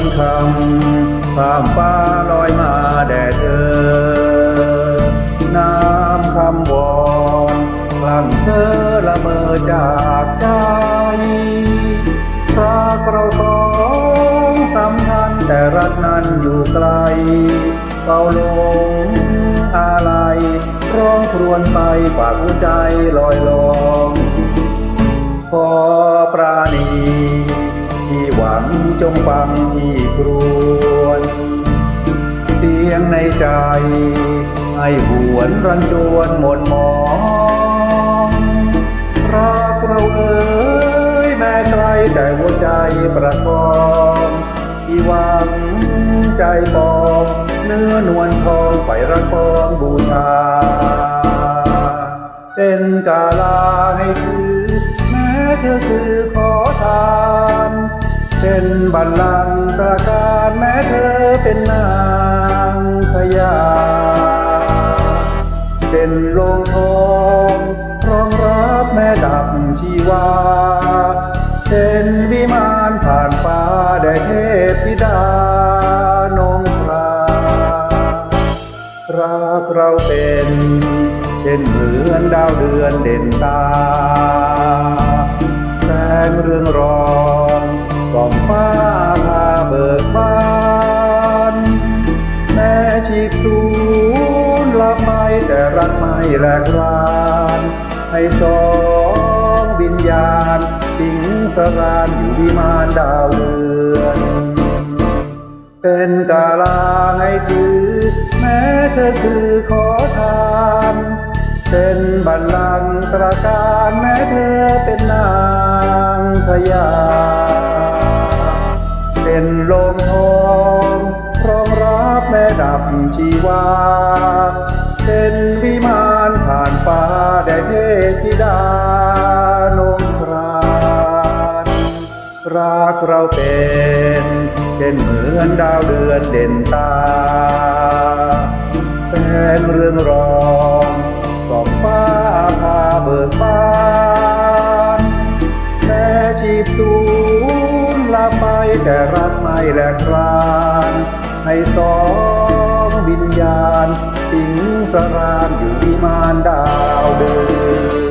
วนคำข้ามฟ้าลอยมาแด่เธอ น้ำคำวอนกลังเธอละเมอจากใจรักเราสองสำคัญแต่รักนั้นอยู่ไกลเฝ้าลงอะไรยร้องครวนไปฝากหัวใจลอยลองขอ หวังจงฟังที่ครวญเสียงในใจ ให้หวนรันจวนหมดหมองรักเราเอ่ยแม้ไกลแต่หัวใจประคองที่หวังใจปองเนื้อนวลทองไฟระคองบูชาเป็นกาลาให้คือแม้เธอคือขอทาน เป็นบัลลังก์ตราการแม้เธอเป็นนางพญาเป็นโลงทองรองรับแม่ดับชีวาเป็นวิมานผ่านฟ้าได้เทพธิดานงครารักเราเป็น เช่นเหมือนดาวเดือนเด่นตา แต่รักไม่แหลกรานให้สองวิญญาณสิงสรานอยู่วิมานดาวเดือนเป็นกาลาให้ถือแม้เธอคือขอทานเป็นบัลลังก์ตราการแม้เธอเป็นนางพญาเป็นลมทองรองรับแม่ดับชีวา รักเราเป็นเป็นเหมือนดาวเดือนเด่นตาแป็นเรื่องรองกอบฟ้าพาเบิกบาแม่ชีพสูญลาไปแต่รักไม่แหลกรานให้สองวิญญาณสิงสรานอยู่วิมานดาวเดือน